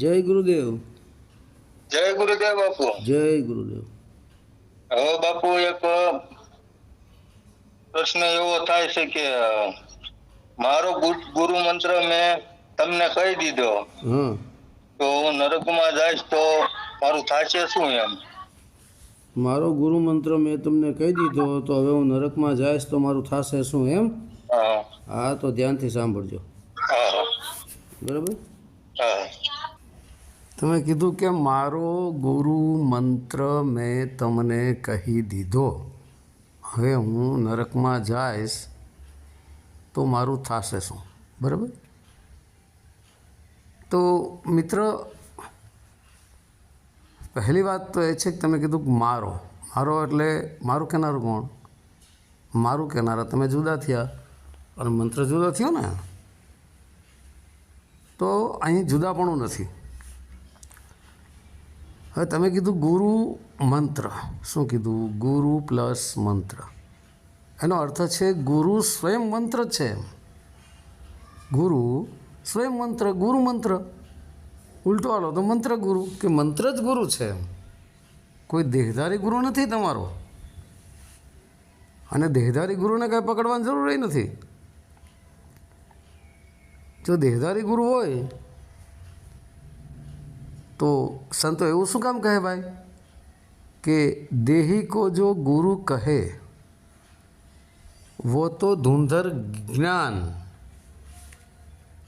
જય ગુરુદેવ. જય ગુરુદેવ બાપુ. જય ગુરુદેવ. હવે બાપુ એક પ્રશ્ન એવો થાય છે કે મારો ગુરુ મંત્ર મેં તમને કહી દીધો. તો હું નરકમાં જઈશ તો મારું થશે શું એમ? મારો ગુરુ મંત્ર મેં તમને કહી દીધો તો હવે હું નરકમાં જઈશ તો મારું થશે શું એમ? હા. હા તો ધ્યાનથી સાંભળજો. બરાબર? હા. તમે કીધું કે મારો ગુરુ મંત્ર મેં તમને કહી દીધો. હવે હું નરકમાં જઈશ તો મારું થશે શું? બરાબર? તો મિત્ર, પહેલી વાત તો એ છે કે તમે કીધું કે મારો. મારો એટલે મારું કહેનારું કોણ? મારું કહેનારા તમે જુદા થયા અને મંત્ર જુદો થયો ને? તો અહીં જુદાપણું નથી. હવે તમે કીધું ગુરુ મંત્ર. શું કીધું? ગુરુ પ્લસ મંત્ર. એનો અર્થ છે ગુરુ સ્વયં મંત્ર છે ગુરુ સ્વયં મંત્ર, ગુરુ મંત્ર. ઉલટો આલો તો મંત્ર ગુરુ કે મંત્ર જ ગુરુ છે કોઈ દેહધારી ગુરુ નથી તમારો. અને દેહધારી ગુરુને કાંઈ પકડવાની જરૂર નથી. જો દેહધારી ગુરુ હોય તો સંતો એવું શું કામ કહે ભાઈ કે દેહી કો જો ગુરુ કહે वो तो धुंधर ज्ञान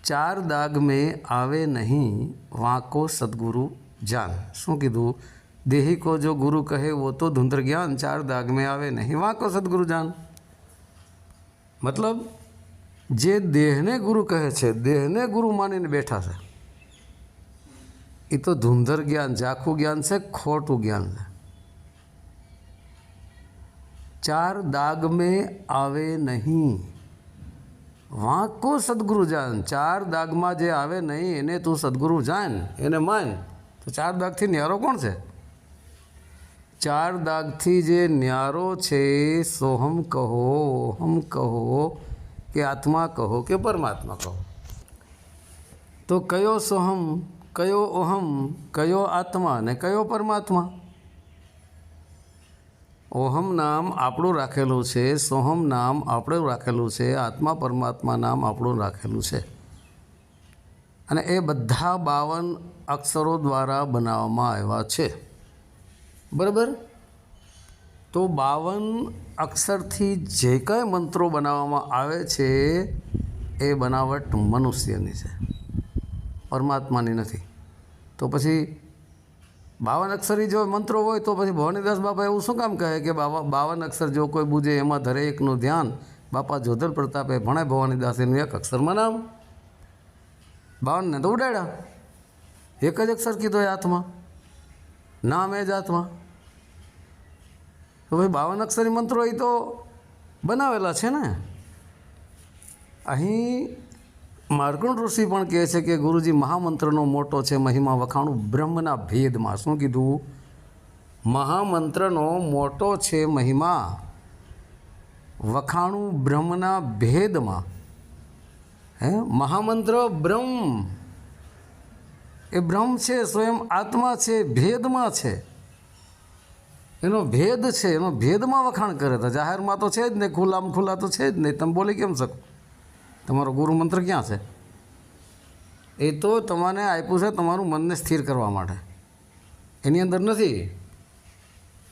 ચાર દાગ મેં આવે નહીં વાંકો સદગુરુ જાન શું કીધું દેહી કો જો ગુરુ કહે વો તો ધુંધર જ્ઞાન ચાર દાગ મેં આવે નહીં વાંકો સદગુરુ જાન મતલબ જે દેહને ગુરુ કહે છે દેહને ગુરુ માનીને બેઠા છે એ તો ધુંધર જ્ઞાન, ઝાખું જ્ઞાન છે, ખોટું જ્ઞાન છે. ચાર દાગ મેં આવે નહીં. વાંકો સદગુરુ જાન. ચાર દાગમાં જે આવે નહીં, એને તું સદગુરુ જાન, એને માન. તો ચાર દાગથી ન્યારો કોણ છે? ચાર દાગથી જે ન્યારો છે સોહમ કહો ઓહમ કહો કે આત્મા કહો કે પરમાત્મા કહો. તો કયો સોહમ કયો ઓહમ, કયો આત્મા ને કયો પરમાત્મા? ઓહમ નામ આપણું રાખેલું છે, સોહમ નામ આપણું રાખેલું છે, આત્મા પરમાત્મા નામ આપણું રાખેલું છે. અને એ બધા બાવન અક્ષરો દ્વારા બનાવવામાં આવ્યા છે. બરાબર? તો બાવન અક્ષરથી જે કંઈ મંત્રો બનાવવામાં આવે છે, એ બનાવટ મનુષ્યની છે. પરમાત્માની નથી. તો પછી બાવન અક્ષરી જો મંત્રો હોય તો પછી ભવાનીદાસ બાપા એવું શું કામ કહે કે બાવા, બાવન અક્ષર જો કોઈ બુજે એમાં ધરે એકનું ધ્યાન, બાપા જોધર પ્રતાપે ભણે ભવાનીદાસ એનું એક અક્ષરમાં નામ. બાવનને તો ઉડાડ્યા. એક જ અક્ષર કીધો એ હાથમાં. નામ એ જ હાથમાં. તો ભાઈ બાવન અક્ષરી મંત્રો એ તો બનાવેલા છે ને. અહીં માર્કુંડ ઋષિ પણ કહે છે કે ગુરુજી, મહામંત્રનો મોટો છે મહિમા વખાણું બ્રહ્મના ભેદમાં. શું કીધું? મહામંત્રનો મોટો છે મહિમા વખાણું બ્રહ્મના ભેદમાં. હે? મહામંત્ર બ્રહ્મ. એ બ્રહ્મ છે, સ્વયં આત્મા છે, ભેદમાં છે. એનો ભેદ છે, એનો ભેદમાં વખાણ કરે. તો જાહેરમાં તો છે જ નહીં ખુલ્લામાં ખુલ્લા તો છે જ નહીં તમે બોલી કેમ શકો? તમારો ગુરુ મંત્ર ક્યાં છે? એ તો તમારે આપ્યું છે તમારું મનને સ્થિર કરવા માટે. એની અંદર નથી?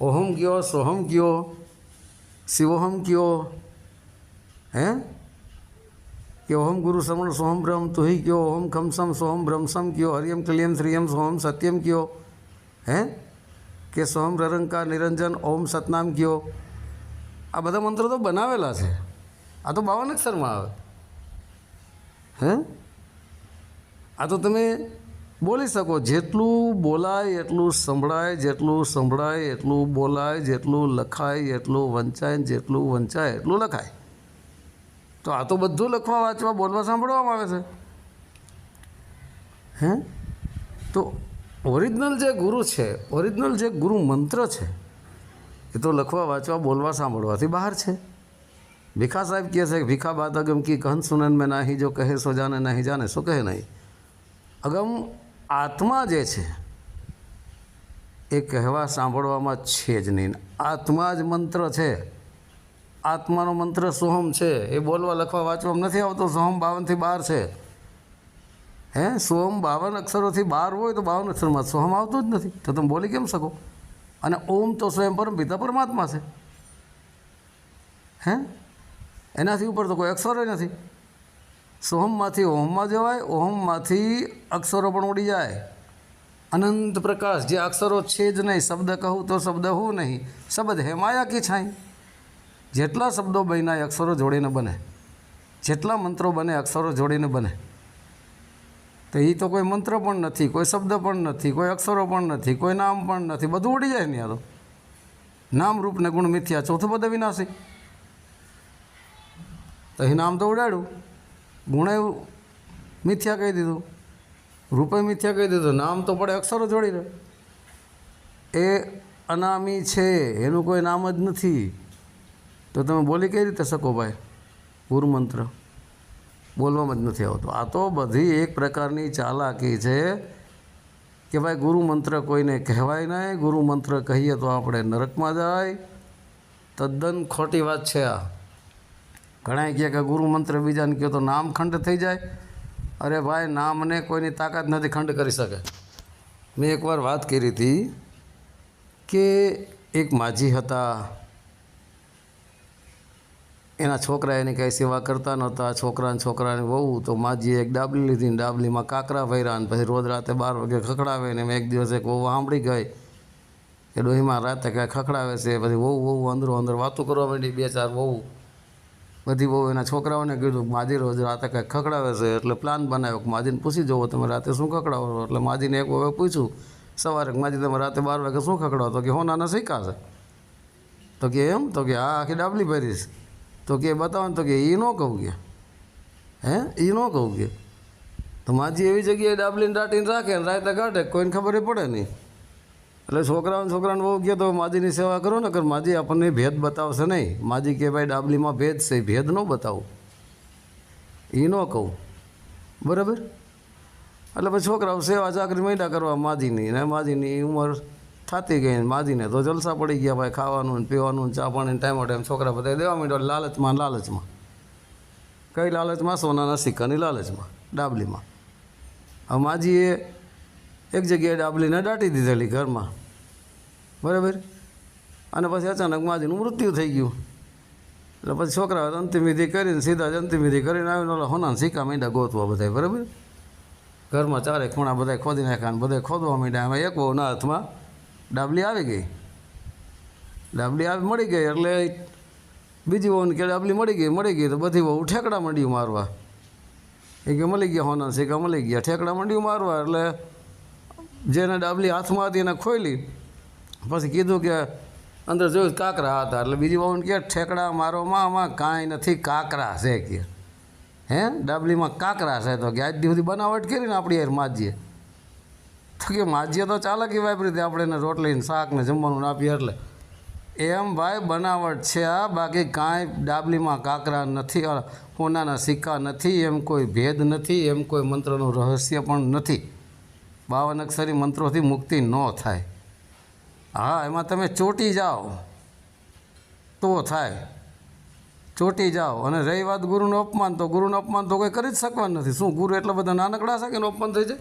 ઓહમ કયો, સોહમ કયો, શિવોહમ કયો, હે? કે ઓહમ ગુરુ સમણ, સોહમ બ્રહ્મ તુહી કયો, ઓહમ ખમસમ, સોહમ બ્રહ્મસમ કયો, હરિયમ ક્લિયમ શ્રિયમ, સોહમ સત્યમ કયો, હે? કે સોહમ રરંકાર નિરંજન ઓમ સતનામ કયો? આ બધા મંત્રો તો બનાવેલા છે. આ તો બાવન અક્ષરમાં આવે. હે? આ તો તમે બોલી શકો, જેટલું બોલાય એટલું સંભળાય, જેટલું સંભળાય એટલું બોલાય, જેટલું લખાય એટલું વંચાય, જેટલું વંચાય એટલું લખાય. તો આ તો બધું લખવા વાંચવા બોલવા સાંભળવામાં આવે છે. હે? તો ઓરિજિનલ જે ગુરુ છે, ઓરિજિનલ જે ગુરુ મંત્ર છે, એ તો લખવા વાંચવા બોલવા સાંભળવાથી બહાર છે. ભીખા સાહેબ કહે છે ભીખા બાત અગમ કી કહન સુનન મેં નાહી, જો કહે સો જાને નહીં જાને શું કહે નહીં. અગમ આત્મા જે છે, એ કહેવા સાંભળવામાં છે જ નહીં. આત્મા જ મંત્ર છે. આત્માનો મંત્ર સોહમ છે. એ બોલવા, લખવા, વાંચવામાં નથી આવતો. સોહમ બાવનથી બહાર છે. હે? સોહમ બાવન અક્ષરોથી બહાર હોય તો બાવન અક્ષરમાં સોહમ આવતું જ નથી. તો તમે બોલી કેમ શકો? અને ઓમ તો સ્વયં પરમ પિતા પરમાત્મા છે. હે? એનાથી ઉપર તો કોઈ અક્ષરો નથી. સોહમમાંથી ઓમમાં જવાય ઓમમાંથી અક્ષરો પણ ઉડી જાય. અનંત પ્રકાશ, જે અક્ષરો છે જ નહીં, શબ્દ કહું તો શબ્દ હું નહીં, શબ્દ હેમાયા કે છાંય? જેટલા શબ્દો બન્યા એ અક્ષરો જોડીને બને. જેટલા મંત્રો બને અક્ષરો જોડીને બને. તો એ તો કોઈ મંત્ર પણ નથી, કોઈ શબ્દ પણ નથી, કોઈ અક્ષરો પણ નથી, કોઈ નામ પણ નથી, બધું ઉડી જાય ને તો નામ રૂપ ને ગુણ મિથ્યા, ચોથું પદ વિનાશી તો એ નામ તો ઉડાડ્યું. ગુણે મિથ્યા કહી દીધું. રૂપે મિથ્યા કહી દીધું. નામ તો પડે અક્ષરો જોડી રહે એ અનામી છે, એનું કોઈ નામ જ નથી. તો તમે બોલી કઈ રીતે શકો ભાઈ? ગુરુમંત્ર. બોલવામાં જ નથી આવતો. આ તો બધી એક પ્રકારની ચાલાકી છે કે ભાઈ ગુરુમંત્ર કોઈને કહેવાય નહીં. ગુરુમંત્ર કહીએ તો આપણે નરકમાં જાય. તદ્દન ખોટી વાત છે આ. ઘણા કહે કે ગુરુ મંત્ર બીજાને કહો તો નામ ખંડ થઈ જાય. અરે ભાઈ, નામને કોઈની તાકાત નથી, ખંડ કરી શકે. મેં એકવાર વાત કરી હતી કે એક માજી હતા. એના છોકરા એની કાંઈ સેવા કરતા નહોતા, છોકરાને છોકરાને વહુ, તો માજીએ એક ડાબલી લીધી ડાબલીમાં કાંકરા ભર્યા ને પછી રોજ રાતે બાર વાગે ખખડાવે ને એક દિવસ એક વહુ સાંભળી ગઈ. કે ડોહીમાં રાતે કાંઈ ખખડાવે છે, પછી વહુ વહુ અંદરો અંદર વાતો કરવા માંડી, બે ચાર વહુ. બધી બહુ એના છોકરાઓને કીધું કે માજી રોજ રાતે કંઈક ખખડાવે છે, એટલે પ્લાન બનાવ્યો કે માજીને પૂછી જવો તમે રાતે શું ખકડાવો એટલે માજીને એક વખત પૂછ્યું, સવારે માજી તમે રાતે બાર વાગે શું ખકડાવો તો કે હો નાના શીખાશે તો કે એમ? તો કે આ આખી ડાબલી ભરીશ તો કે બતાવો ને, તો કે એ ન કહું કે. હે? એ ન કહું કે. તો માજી એવી જગ્યાએ ડાબલીને દાટીને રાખે ને રાતે કાઢે, કોઈને ખબર પડે નહીં. એટલે છોકરાઓને છોકરાને બહુ કહે તો માજીની સેવા કરો ને કર માજી આપણને ભેદ બતાવશે નહીં. માજી કે ભાઈ, ડાબલીમાં ભેદ છે, ભેદ ન બતાવું. એ ન કહું. બરાબર? એટલે પછી છોકરાઓ સેવા ચાકરી મહિના કરવા માજીની. ને માજીની ઉંમર થતી ગઈ માજીને તો જલસા પડી ગયા, ભાઈ, ખાવાનું ને પીવાનું ચા પાણી ટાઈમો ટાઈમ છોકરા બધા દેવા માંડ્યો, લાલચમાં લાલચમાં. કઈ લાલચમાં? સોનાના સિક્કાની લાલચમાં, ડાબલીમાં. હવે માજીએ એક જગ્યાએ ડાબલીને દાટી દીધેલી ઘરમાં. બરાબર? અને પછી અચાનક માજીનું મૃત્યુ થઈ ગયું. એટલે પછી છોકરાઓ અંતિમ વિધિ કરીને, સીધા જ અંતિમ વિધિ કરીને આવીને ઓલા હોના સિક્કા માંડ્યા ગોતવા બધા બરાબર? ઘરમાં ચારે ખૂણા બધા ખોદી નાખ્યા અને બધા ખોદવા માંડ્યા. એમાં એક બહુના હાથમાં ડાબલી આવી ગઈ. ડાબલી આવી મળી ગઈ એટલે બીજી વહુને કે ડાબલી મળી ગઈ મળી ગઈ તો બધી વહુ ઠેકડા માંડ્યું મારવા. એ કે મળી ગયા હોના સિક્કા મળી ગયા, ઠેકડા માંડ્યું મારવા એટલે જેને ડાબલી હાથમાં હતી એને ખોલી પછી કીધું કે અંદર જોયું કાંકરા હતા. એટલે બીજી બહુ કે ઠેકડા મારોમાં આમાં કાંઈ નથી કાંકરા છે કે. હે? ડાબલીમાં કાંકરા છે. તો કે આજ સુધી બનાવટ કરીને આપણી યાર માજીએ. તો કે માજીએ તો ચાલકી વાપરી હતી આપણે એને રોટલીને શાક ને જમવાનું આપીએ એટલે. એમ ભાઈ બનાવટ છે આ. બાકી કાંઈ ડાબલીમાં કાંકરા નથી અ, સિક્કા નથી એમ કોઈ ભેદ નથી એમ કોઈ મંત્રનું રહસ્ય પણ નથી. બાવન અક્ષરી મંત્રોથી મુક્તિ ન થાય. હા, એમાં તમે ચોટી જાઓ. તો થાય. ચોટી જાઓ. અને રહી વાત ગુરુનું અપમાન, તો ગુરુનું અપમાન તો કોઈ કરી જ શકવાનું નથી. શું ગુરુ એટલા બધા નાનકડા છે કે એનું અપમાન થઈ જાય?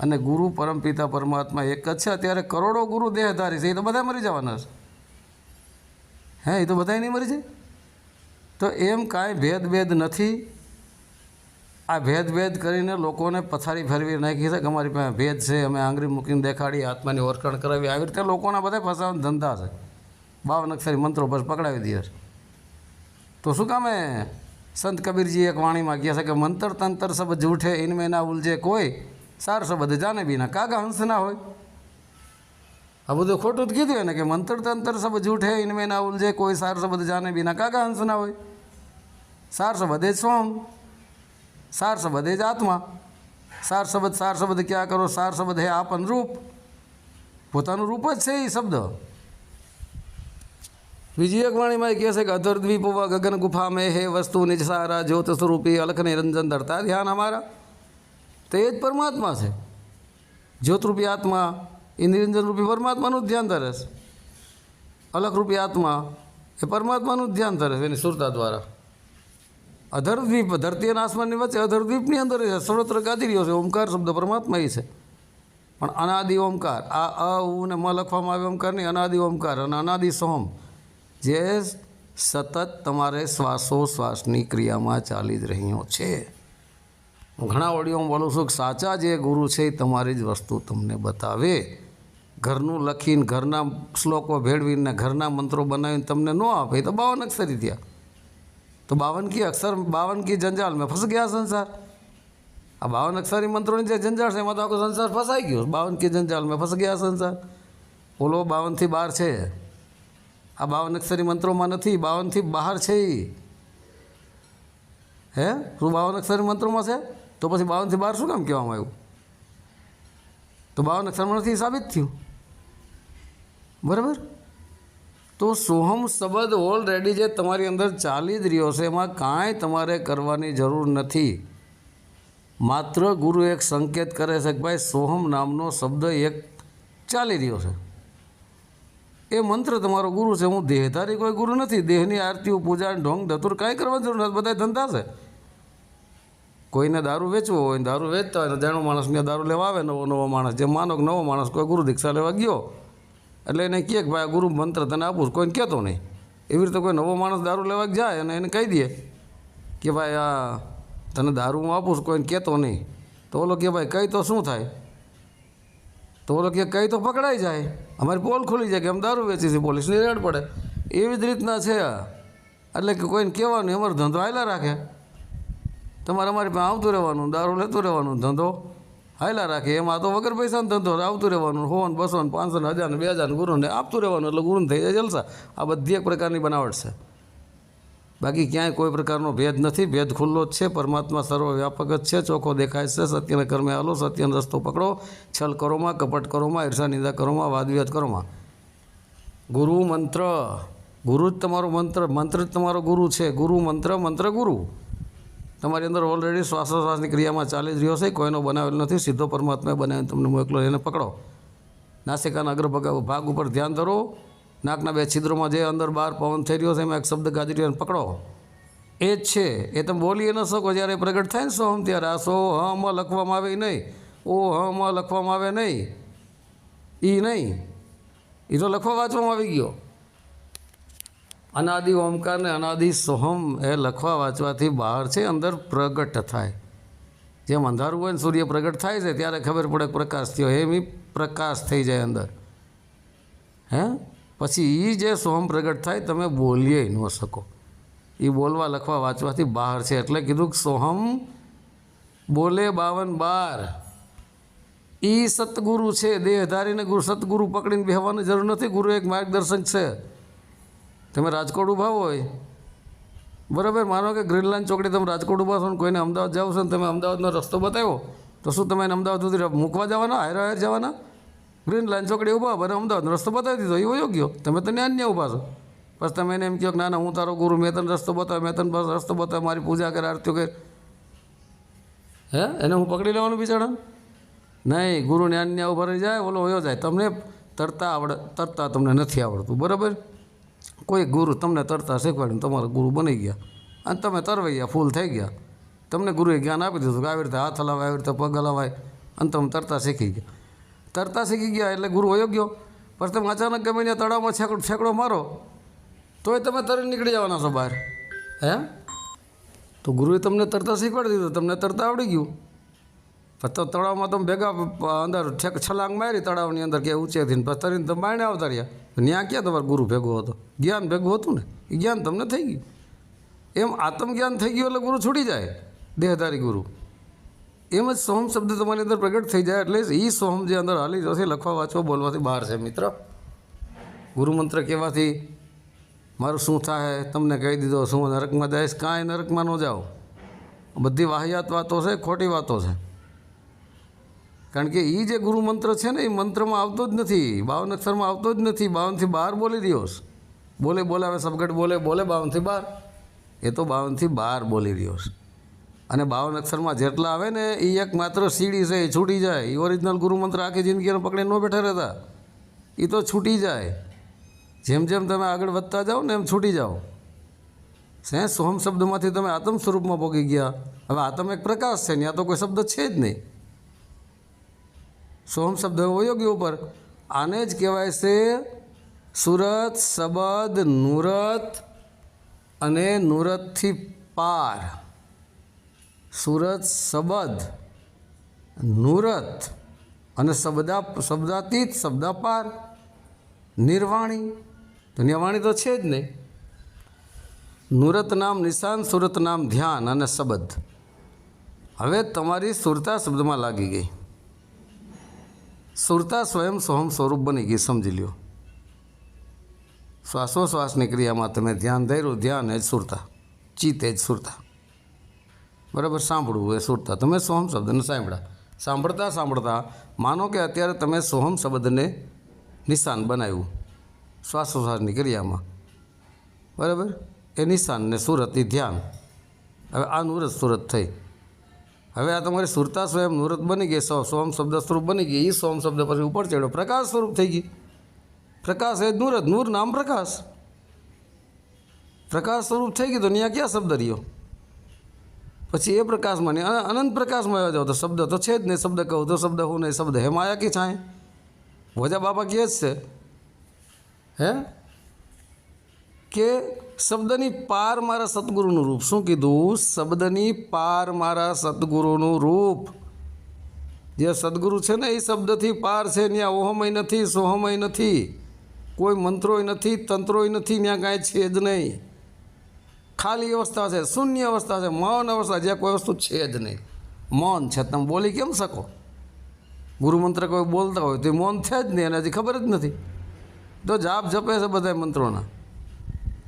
અને ગુરુ પરમપિતા પરમાત્મા એક જ છે. અત્યારે કરોડો ગુરુ દેહધારી છે. એ તો બધા મરી જવાના છે. હે, એ તો બધા નહીં મરી જાય? તો એમ કાંઈ ભેદ ભેદ નથી. આ ભેદ ભેદ કરીને લોકોને પથારી ફેરવી નાખી છે કે અમારી પાસે ભેદ છે, અમે આંગળી મૂકીને દેખાડી, આત્માની ઓળખાણ કરાવી, આવી રીતે લોકોના બધા ફસાવાના ધંધા છે. બાવન મંત્રો બસ પકડાવી દે છે. તો શું કામે સંત કબીરજી એક વાણીમાં કહે છે કે મંતર તંતર સબ જૂઠે ઇનમે ના ઉલજે કોઈ, સાર શબ્દ જાને બીના કાગા હંસ ના હોય. આ બધું ખોટું જ કીધું એને કે મંતર તંતર સબ જૂઠે ઇનમે ના ઉલજે કોઈ, સાર શબ્દ જાને બીના કાગા હંસ ના હોય. સાર શબ્દ એ સ્વમ સાર શબ્દ એ જ આત્મા. સાર શબ્દ સાર શબ્દ ક્યાં કરો? સાર શબ્દ હે આપન રૂપ. પોતાનું રૂપ જ છે એ શબ્દ. બીજી એક વાણીમાં એ કહે છે કે અધર ગગન ગુફા મેં હે વસ્તુ નિજ સારા જ્યોત સ્વરૂપી અલખ નિરંજન ધરતા ધ્યાન અમારા. તો એ જ પરમાત્મા છે. જ્યોતરૂપી આત્મા એ નિરંજન રૂપી પરમાત્માનું જ ધ્યાન ધરે છે. અલખરૂપી આત્મા એ પરમાત્માનું જ ધ્યાન ધરે છે એની સુરતા દ્વારા. અધરદ્વીપ ધરતી અને આસમાનની વચ્ચે અધરદ્વીપની અંદર છે સર્વત્ર ગાદી રહ્યો છે. ઓમકાર શબ્દ પરમાત્મા એ છે. પણ અનાદિ ઓમકાર, આ અ, ઉ ને મ લખવામાં આવે ઓમકાર નહીં, અનાદિ ઓમકાર અને અનાદિ સોમ જે સતત તમારે શ્વાસોશ્વાસની ક્રિયામાં ચાલી જ રહ્યો છે. હું ઘણા ઓડિયોમાં બોલું છું કે સાચા જે ગુરુ છે એ તમારી જ વસ્તુ તમને બતાવે. ઘરનું લખીને, ઘરના શ્લોકો ભેળવીને, ઘરના મંત્રો બનાવીને તમને ન આપે તો બાવન અક્ષરી થયા. તો બાવન કી અક્ષર, બાવન કી જંજાલ મેં ફસ ગયા સંસાર. આ બાવન અક્ષરી મંત્રોની જે જંજાળ છે, એમાં તો આખો સંસાર ફસાઈ ગયો. બાવન કી જંજાલ મેં ફસ ગયા સંસાર. ઓલો બાવનથી બહાર છે. આ બાવન અક્ષરી મંત્રોમાં નથી. બાવનથી બહાર છે એ હે? શું બાવન અક્ષરી મંત્રોમાં છે? તો પછી બાવનથી બહાર શું કામ કહેવામાં આવ્યું? તો બાવન અક્ષરમાં નથી સાબિત થયું. બરાબર? તો સોહમ શબ્દ ઓલરેડી જે તમારી અંદર ચાલી જ રહ્યો છે, એમાં કાંઈ તમારે કરવાની જરૂર નથી. માત્ર ગુરુ એક સંકેત કરે છે કે ભાઈ, સોહમ નામનો શબ્દ એક ચાલી રહ્યો છે. એ મંત્ર તમારો ગુરુ છે, હું દેહધારી કોઈ ગુરુ નથી. દેહની આરતીઓ, પૂજા, ઢોંગ ધતુર કાંઈ કરવાની જરૂર નથી. બધા ધંધા છે. કોઈને દારૂ વેચવો હોય દારૂ વેચતા હોય જાણો માણસને દારૂ લેવા આવે, નવો નવો માણસ. જે માનો કે નવો માણસ કોઈ ગુરુ દીક્ષા લેવા ગયો એટલે એને કહે કે ભાઈ ગુરુ મંત્ર તને આપું. કોઈને કહેતો નહીં. એવી રીતે કોઈ નવો માણસ દારૂ લેવા જાય અને એને કહી દે કે ભાઈ, આ તને દારૂ હું આપું કોઈને કહેતો નહીં. તો ઓલો કે ભાઈ કહી તો શું થાય? તો ઓલો કે કહી તો પકડાઈ જાય. અમારી પોલ ખુલી જાય કે આમ દારૂ વેચી છે પોલીસની રેડ પડે. એવી જ રીતના છે એટલે કે કોઈને કહેવાનું અમારો ધંધો આવેલા રાખે. તમારે અમારી પાસે આવતું રહેવાનું, દારૂ લેતું રહેવાનું, ધંધો. હાયલા રાખે. એમાં તો વગર પૈસાનો ધંધો આવતું રહેવાનું. હોવાનું બસો ને પાંચસો ને હજાર ને બે હજાર ગુરુને. આપતું રહેવાનું એટલે ગુરુને થઈ જાય જલસા. આ બધી એક પ્રકારની બનાવટ છે. બાકી ક્યાંય કોઈ પ્રકારનો ભેદ નથી. ભેદ ખુલ્લો જ છે. પરમાત્મા સર્વવ્યાપક જ છે. ચોખ્ખો દેખાય છે. સત્યને કર્મે હાલો. સત્યનો રસ્તો પકડો. છલ કરોમાં, કપટ કરોમાં, ઈર્ષા નિંદા કરોમાં, વાદવિવાદ કરોમાં. ગુરુ મંત્ર. ગુરુ જ તમારો મંત્ર. મંત્ર જ તમારો ગુરુ છે. ગુરુ મંત્ર મંત્ર ગુરુ. તમારી અંદર ઓલરેડી શ્વાસોશ્વાસની ક્રિયામાં ચાલી જ રહ્યો છે, કોઈનો બનાવેલ નથી, સીધો પરમાત્માએ બનાવીને તમને મોકલો એને પકડો. નાસિકાના અગ્રભગ ભાગ ઉપર ધ્યાન ધરો. નાકના બે છિદ્રોમાં જે અંદર બહાર પવન થઈ રહ્યો છે, એમાં એક શબ્દ ગાજી રહ્યો પકડો. એ જ છે, એ તમે બોલી ન શકો, જ્યારે પ્રગટ થાય ને સોહમ, ત્યારે આ સો હમાં લખવામાં આવે નહીં. ઓ હમાં લખવામાં આવે નહીં. એ નહીં. એ તો લખવા વાંચવામાં આવી ગયો. અનાદિ ઓમકાર ને અનાદિ સોહમ એ લખવા વાંચવાથી બહાર છે, અંદર પ્રગટ થાય. જેમ અંધારું હોય ને સૂર્ય પ્રગટ થાય છે, ત્યારે ખબર પડે પ્રકાશ થયો. એમ એ પ્રકાશ થઈ જાય અંદર. હે? પછી એ જે સોહમ પ્રગટ થાય, તમે બોલીએ ન શકો. એ બોલવા, લખવા, વાંચવાથી બહાર છે. એટલે કીધું કે સોહમ બોલે બાવન બાર. એ સતગુરુ છે દેહધારીને ગુરુ સતગુરુ પકડીને બેહવાની જરૂર નથી. ગુરુ એક માર્ગદર્શક છે. તમે રાજકોટ ઊભા હોય? બરાબર, માનો કે ગ્રીનલાઇન ચોકડી તમે રાજકોટ ઊભા છો ને કોઈને અમદાવાદ જાવ છો ને તમે અમદાવાદનો રસ્તો બતાવ્યો, તો શું તમે એને અમદાવાદ સુધી મૂકવા જવાના, હાયર હાયર જવાના? ગ્રીન લાઇન ચોકડી ઊભા અને અમદાવાદનો રસ્તો બતાવી દીધો એ યોગ્ય ગયો. તમે તો અન્ય ઊભા છો. પછી તમે એને એમ કહો કે, ના ના, હું તારો ગુરુ, મેં તને રસ્તો બતાવ્યો, મેં તને બસ રસ્તો બતાવ્યો, મારી પૂજા કરે આરતીઓ કરે. હે? એને હું પકડી લેવાનું બિચારા નહીં, ગુરુ ને અન્ય ઊભા રહી જાય, ઓલો વયો જાય. તમને તરતા આવડે, તરતા તમને નથી આવડતું, બરાબર? કોઈ ગુરુ તમને તરતા શીખવાડીને તમારા ગુરુ બની ગયા. અને તમે તરવાઈ ગયા ફૂલ થઈ ગયા. તમને ગુરુએ જ્ઞાન આપી દીધું કે આવી રીતે હાથ હલાવાય, આવી રીતે પગ હલાવાય અને તમે તરતા શીખી ગયા. તરતા શીખી ગયા એટલે ગુરુ વયો ગયો પછી તમે અચાનક ગમે ત્યાં તળાવમાં છેકડો છેકડો મારો, તોય તમે તરી નીકળી જવાના છો બહાર. હે? તો ગુરુએ તમને તરતા શીખવાડી દીધું, તમને તરતા આવડી ગયું. તો તળાવમાં તમે ભેગા અંદર ઠેક છલાંગ મારી તળાવની અંદર કે ઊંચેથી ને પછી તરીને તમે બાયણે આવતા ત્યાં ક્યાં તમારો ગુરુ ભેગો હતો? જ્ઞાન ભેગું હતું ને? એ જ્ઞાન તમને થઈ ગયું. એમ આત્મજ્ઞાન થઈ ગયું એટલે ગુરુ છૂટી જાય, દેહધારી ગુરુ. એમ જ સોહમ શબ્દ તમારી અંદર પ્રગટ થઈ જાય એટલે એ સોહમ જે અંદર હાલી જશે લખવા, વાંચવા, બોલવાથી બહાર છે મિત્ર. ગુરુમંત્ર કહેવાથી મારું શું થાય? તમને કહી દીધો, શું નરકમાં જઈશ? કાંઈ નરકમાં ન જાઓ. બધી વાહિયાત વાતો છે, ખોટી વાતો છે. કારણ કે એ જે ગુરુ મંત્ર છે ને એ મંત્રમાં આવતો જ નથી. બાવન અક્ષરમાં આવતો જ નથી. બાવનથી બહાર બોલી રહ્યો બોલે બોલે, બોલાવે સબગટ બોલે બોલે, બાવનથી બહાર એ તો બાવનથી બહાર બોલી રહ્યો અને બાવન અક્ષરમાં જેટલા આવે ને એ એક માત્ર સીડી છે એ છૂટી જાય. એ ઓરિજિનલ ગુરુમંત્ર આખી જિંદગીને પકડે ન બેઠા રહેતા. એ તો છૂટી જાય. જેમ જેમ તમે આગળ વધતા જાઓ ને, એમ છૂટી જાઓ. છે સોહમ શબ્દમાંથી તમે આત્મ સ્વરૂપમાં પોગી ગયા. હવે આત્મ એક પ્રકાશ છે ત્યાં તો કોઈ શબ્દ છે જ નહીં. સોહમ શબ્દ ઉપયોગી ઉપર. આને જ કહેવાય છે સુરત શબદ નુરત અને નુરતથી પાર. સુરત શબદ નુરત અને શબ્દા શબ્દાતીત, શબ્દાપાર, નિર્વાણી. તો નિર્વાણી તો છે જ નહીં. નુરત નામ નિશાન, સુરત નામ ધ્યાન અને શબ્દ હવે તમારી સુરતા શબ્દમાં લાગી ગઈ. સુરતા સ્વયં સોહમ સ્વરૂપ બની ગઈ, સમજી લ્યો. શ્વાસોશ્વાસની ક્રિયામાં તમે ધ્યાન ધર્યું, ધ્યાન એ જ સુરતા, ચિત્ત જ સુરતા. બરાબર સાંભળવું એ સુરતા. તમે સોહમ શબ્દને સાંભળ્યા. સાંભળતા સાંભળતા માનો કે અત્યારે તમે સોહમ શબ્દને નિશાન બનાવ્યું શ્વાસોશ્વાસની ક્રિયામાં. બરાબર? એ નિશાન ને સુરત ધ્યાન. હવે આનું નુરત સુરત થઈ. હવે આ તમારી સુરતા સ્વયં નુરત બની ગઈ, સો સોમ શબ્દ સ્વરૂપ બની ગઈ એ સોમ શબ્દ પછી ઉપર ચડ્યો, પ્રકાશ સ્વરૂપ થઈ ગઈ. પ્રકાશ એ નુરત નૂર નામ પ્રકાશ. પ્રકાશ સ્વરૂપ થઈ ગયું તો ત્યાં ક્યાં શબ્દ રહ્યો? પછી એ પ્રકાશમાં નહીં અ- અનંત પ્રકાશમાં આવ્યા જાઓ તો શબ્દ તો છે જ નહીં શબ્દ કહું તો શબ્દ, હું નહીં શબ્દ. હે માયા કી છાંય? ભોજા બાપા કહે જ છે. હે? કે શબ્દની પાર મારા સદગુરુનું રૂપ. શું કીધું? શબ્દની પાર મારા સદગુરુનું રૂપ. જે સદગુરુ છે ને, એ શબ્દથી પાર છે ત્યાં ઓહમય નથી, સોહમય નથી. કોઈ મંત્રોય નથી, તંત્રોય નથી ત્યાં કાંઈ છે જ નહીં. ખાલી અવસ્થા છે, શૂન્ય અવસ્થા છે, મૌન અવસ્થા, જ્યાં કોઈ વસ્તુ છે જ નહીં. મૌન છે, તમે બોલી કેમ શકો? ગુરુમંત્ર કોઈ બોલતા હોય તો એ મૌન છે જ નહીં એને હજી ખબર જ નથી. તો જાપ જપે છે બધા મંત્રોના.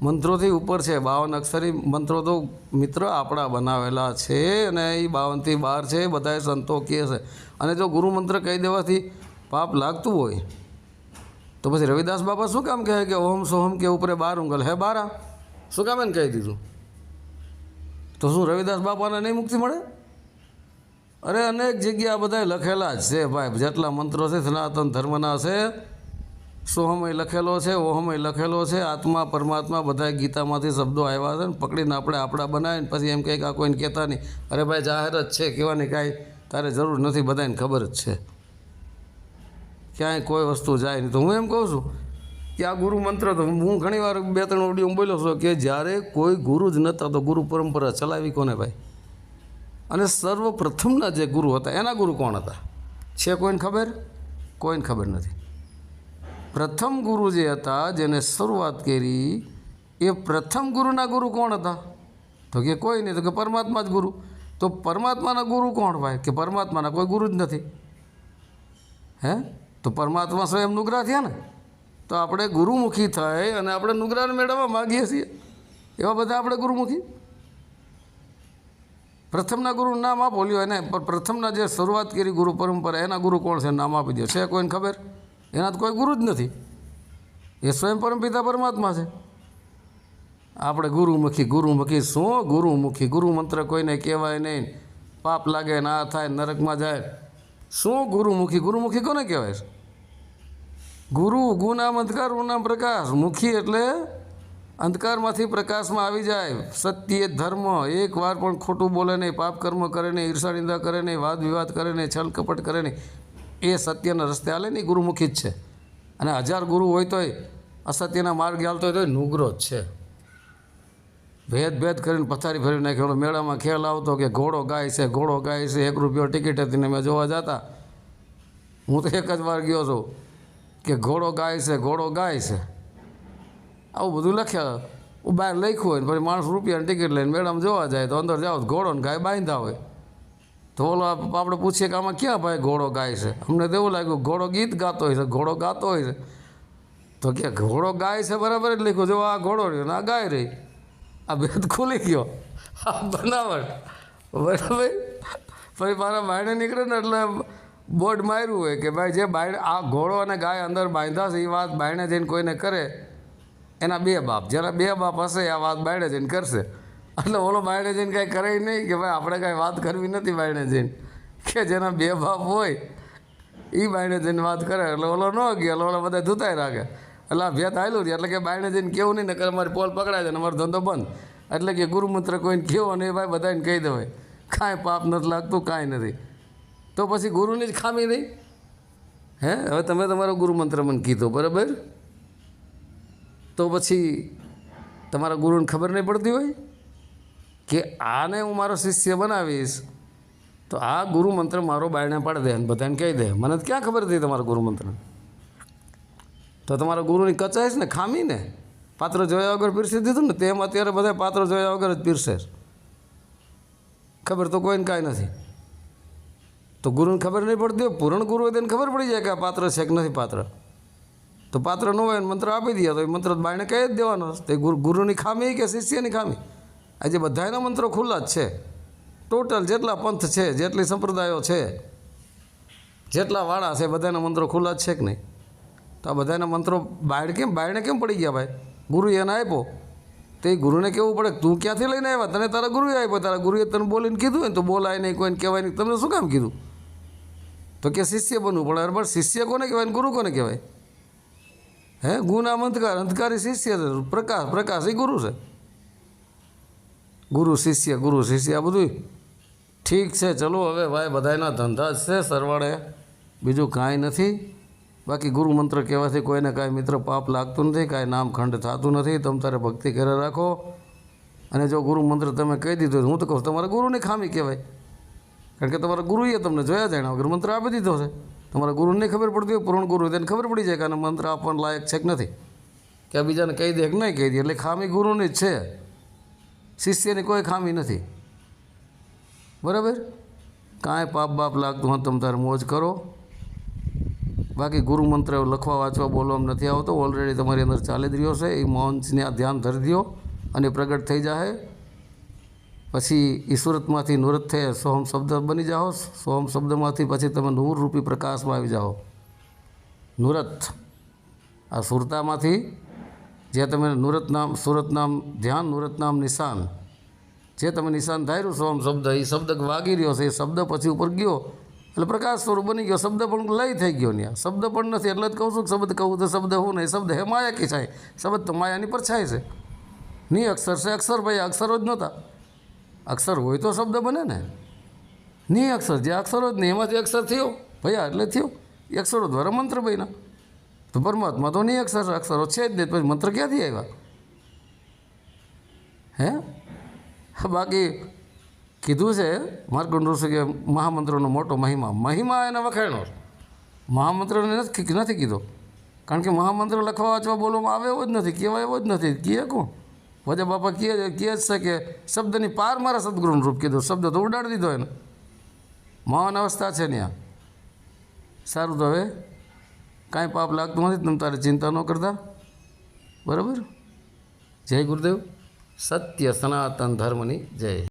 મંત્રોથી ઉપર છે. બાવન અક્ષરી મંત્રો તો મિત્ર આપણા બનાવેલા છે અને એ બાવનથી બહાર છે. બધાએ સંતો કહે છે. અને જો ગુરુ મંત્ર કહી દેવાથી પાપ લાગતું હોય, તો પછી રવિદાસ બાપા શું કામ કહે કે ઓમ સોહમ કે ઉપરે બાર ઉંગલ હે બારા, શું કામ એને કહી દીધું? તો શું રવિદાસ બાપાને નહીં મુક્તિ મળે? અરે અનેક જગ્યા બધાએ લખેલા જ છે. ભાઈ, જેટલા મંત્રો છે, સનાતન ધર્મના છે સોહમય લખેલો છે? ઓહમય લખેલો છે? આત્મા, પરમાત્મા બધા ગીતામાંથી શબ્દો આવ્યા છે ને પકડીને આપણે આપણા બનાવીને પછી એમ કંઈક આ કોઈને કહેતા નહીં. અરે ભાઈ, જાહેર જ છે, કહેવાની કાંઈ તારે જરૂર નથી, બધાને ખબર જ છે. ક્યાંય કોઈ વસ્તુ જાય નહીં. તો હું એમ કહું છું કે આ ગુરુ મંત્ર તો હું ઘણીવાર બે ત્રણ ઓડિયો બોલ્યો છું કે જ્યારે કોઈ ગુરુ જ નહોતા તો ગુરુ પરંપરા ચલાવી કોને ભાઈ? અને સર્વપ્રથમના જે ગુરુ હતા, એના ગુરુ કોણ હતા? છે કોઈને ખબર? કોઈને ખબર નથી. પ્રથમ ગુરુ જે હતા, જેને શરૂઆત કરી, એ પ્રથમ ગુરુના ગુરુ કોણ હતા? તો કે કોઈ નહીં, તો કે પરમાત્મા જ ગુરુ. તો પરમાત્માના ગુરુ કોણ ભાઈ કે પરમાત્માના કોઈ ગુરુ જ નથી? હે? તો પરમાત્મા સ્વયં નુગ્રા થયા ને? તો આપણે ગુરુમુખી થઈ અને આપણે નુગ્રાને મેળવવા માગીએ છીએ. એવા બધા આપણે ગુરુમુખી? પ્રથમના ગુરુ નામ આપો લ્યો એને, પણ પ્રથમના જે શરૂઆત કરી ગુરુ પરંપરા, એના ગુરુ કોણ છે? નામ આપી દો છે કોઈને ખબર? એના તો કોઈ ગુરુ જ નથી. એ સ્વયં પરમપિતા પરમાત્મા છે. આપણે ગુરુમુખી ગુરુમુખી શું? ગુરુમુખી, ગુરુ મંત્ર કોઈને કહેવાય નહીં. પાપ લાગે ના થાય, નરકમાં જાય. શું ગુરુમુખી? ગુરુમુખી કોને કહેવાય? ગુરુ ગુનામ અંધકાર ગુનામ પ્રકાશ. મુખી એટલે અંધકારમાંથી પ્રકાશમાં આવી જાય. સત્ય, ધર્મ એકવાર પણ ખોટું બોલે નહીં, પાપ કર્મ કરે નહીં, ઈર્ષા, નિંદા કરે નહીં, વાદ વિવાદ કરે નહીં છલ કપટ કરે નહીં. એ સત્યના રસ્તે હાલે ને ગુરુમુખી જ છે. અને હજાર ગુરુ હોય તોય અસત્યના માર્ગે ચાલતો હોય તોય નુગરો જ છે. ભેદ ભેદ કરીને પથારી ફેરવી નાખ્યો. મેળામાં ખ્યાલ આવતો કે ઘોડો ગાય છે, ઘોડો ગાય છે, એક રૂપિયો ટિકિટ હતી ને મેં જોવા જતા. હું તો એક જ વાર ગયો છું કે ઘોડો ગાય છે, ઘોડો ગાય છે. આવું બધું લખ્યા હું બહાર લખ્યું હોય ને પછી માણસ રૂપિયાની ટિકિટ લઈને મેળામાં જોવા જાય તો અંદર જાઓ ઘોડો ને ગાય બાંધા હોય. તો ઓલો આપણે પૂછીએ કે આમાં ક્યાં ભાઈ ઘોડો ગાય છે? અમને તો એવું લાગ્યું, ઘોડો ગીત ગાતો હોય છે, ઘોડો ગાતો હોય છે. તો કે ઘોડો ગાય છે બરાબર જ લખ્યું, જો આ ઘોડો રહ્યો ને આ ગાય રહી. આ ભેદ ખુલી ગયો. આ બનાવટ. બરાબર? પછી મારા બાયણે નીકળે ને એટલે બોર્ડ માર્યું હોય કે ભાઈ જે બાયણે આ ઘોડો અને ગાય અંદર બાંધ્યા છે એ વાત બાયણે જઈને કોઈને કરે. એના બે બાપ, જેના બે બાપ હશે, આ વાત બાયણે જઈને કરશે. એટલે ઓલો બાયણે જઈને કાંઈ કરે નહીં કે ભાઈ, આપણે કાંઈ વાત કરવી નથી બાયણે કે જેના બે બાપ હોય એ બાયણે જઈને વાત કરે. એટલે ઓલો ન ગયો, એટલે ઓલા બધા ધૂતાઈ રાખે. એટલે આ ભેદ આવેલું એટલે કે બાયણે જઈને કેવું નહીં, નકર અમારી પોલ પકડાય છે ને અમારો ધંધો બંધ. એટલે કે ગુરુમંત્ર કોઈને કેવો નહીં ભાઈ બધાને કહી દેવાય. કાંઈ પાપ નથી લાગતું, કાંઈ નથી. તો પછી ગુરુની જ ખામી નહીં? હે? હવે તમે તમારો ગુરુમંત્ર મને કીધો, બરાબર? તો પછી તમારા ગુરુને ખબર નહીં પડતી હોય? કે આને હું મારો શિષ્ય બનાવીશ, તો આ ગુરુમંત્ર મારો બાયણે પાડી દે અને બધાને કહી દે. મને ક્યાં ખબર હતી ગુરુ ગુરુમંત્ર તો તમારા ગુરુની કચાઈશ ને ખામી પાત્ર જોયા વગર પીરસી દીધું ને, તેમ અત્યારે બધા પાત્ર જોયા વગર જ પીરસે ખબર તો કોઈને કાંઈ નથી. તો ગુરુને ખબર નહીં પડતી પૂર્ણ ગુરુ હોય તેને ખબર પડી જાય કે આ પાત્ર છે કે નથી પાત્ર. તો પાત્ર ન હોય મંત્ર આપી દે, તો એ મંત્ર બાયણે કહી જ દેવાનો તે ગુરુ, ગુરુની ખામી કે શિષ્યની ખામી? આજે બધાના મંત્રો ખુલ્લા જ છે. ટોટલ જેટલા પંથ છે, જેટલી સંપ્રદાયો છે, જેટલા વાળા છે બધાના મંત્રો ખુલ્લા જ છે કે નહીં? તો આ બધાના મંત્રો બાયડ કેમ, બાયણે કેમ પડી ગયા ભાઈ? ગુરુ એને આપ્યો. તે ગુરુને કેવું પડે તું ક્યાંથી લઈને આવ્યા? તને તારા ગુરુએ આપ્યો. તારા ગુરુએ તને બોલીને કીધું હોય ને તો બોલાય નહીં કોઈને, કહેવાય નહીં. તમને શું કામ કીધું? તો કે શિષ્ય બનવું પડે. બરાબર શિષ્ય કોને કહેવાય ને ગુરુ કોને કહેવાય? હે? ગુના અંધકાર, અંધકારી શિષ્ય પ્રકાશ પ્રકાશ એ ગુરુ છે. ગુરુ, શિષ્ય ગુરુ, શિષ્ય, આ બધું ઠીક છે, ચલો હવે ભાઈ બધાના ધંધા જ છે સરવાળે. બીજું કાંઈ નથી. બાકી ગુરુ મંત્ર કહેવાથી કોઈને કાંઈ મિત્ર પાપ લાગતું નથી, કાંઈ નામ ખંડ થતું નથી. તમે તારે ભક્તિ કર્યા રાખો. અને જો ગુરુ મંત્ર તમે કહી દીધો હું તો કહું તમારા ગુરુની ખામી કહેવાય. કારણ કે તમારા ગુરુએ તમને જોયા જાણ્યા વગર મંત્ર આપી દીધો છે. તમારા ગુરુને ખબર પડતી હોય, પૂર્ણ ગુરુ તેને ખબર પડી જાય કે આને મંત્ર આપવાનું લાયક છે કે નથી. કે બીજાને કહી દે કે નહીં કહી દે, એટલે ખામી ગુરુની જ છે. શિષ્યની કોઈ ખામી નથી. બરાબર? કાંઈ પાપ બાપ લાગતું હોય તમે તારે મોજ કરો. બાકી ગુરુ મંત્ર લખવા, વાંચવા બોલવામાં નથી આવતો. ઓલરેડી તમારી અંદર ચાલી જ રહ્યો છે. એ મૌનને ધ્યાન ધરી દો અને પ્રગટ થઈ જાય પછી ઈશ્વરતમાંથી નુરત થઈ સોહમ શબ્દ બની જાઓ સોહમ શબ્દમાંથી પછી તમે નૂર રૂપી પ્રકાશમાં આવી જાઓ નુરત આ સુરતામાંથી જે તમે નુરત નામ, સુરત નામ, ધ્યાન નુરત નામ નિશાન, જે તમે નિશાન ધાર્યું સોહમ શબ્દ, એ શબ્દ વાગી રહ્યો છે, એ શબ્દ પછી ઉપર ગયો, એટલે પ્રકાશ સ્વરૂપ બની ગયો, શબ્દ પણ લય થઈ ગયો ત્યાં શબ્દ પણ નથી, એટલે જ કહું છું શબ્દ કહું તો શબ્દ હું નહીં શબ્દ હે માયા કી છાય. શબ્દ તો માયાની પરછાય છે. નહીં અક્ષર છે અક્ષર ભાઈ અક્ષરો જ નહોતા. અક્ષર હોય તો શબ્દ બને ને. નહીં અક્ષર, જે અક્ષરો જ નહીં, એમાંથી અક્ષર થયો. ભયા, એટલે થયો. અક્ષરો દ્વારા મંત્ર બન્યા. તો પરમાત્મા તો નહીં અક્ષર અક્ષરો છે જ નહીં પછી મંત્ર ક્યાંથી આવ્યા? હે? બાકી કીધું છે માર્કંડ ઋષિ કે મહામંત્રનો મોટો મહિમા. મહિમા એને વખાણો મહામંત્રને નથી નથી કીધો. કારણ કે મહામંત્ર લખવા વાંચવા બોલવામાં આવે એવો જ નથી, કહેવાય એવો જ નથી. કહે કોણ? વજા બાપા કહે કહે જ છે કે શબ્દની પાર મારા સદગુરુનું રૂપ કીધું. શબ્દ તો ઉડાડી દીધો એને. મહાન અવસ્થા છે ત્યાં સારું તો હવે કાંઈ પાપ લાગતું નથી, તમે તારે ચિંતા ન કરતા. બરાબર? જય ગુરુદેવ. સત્ય સનાતન ધર્મની જય.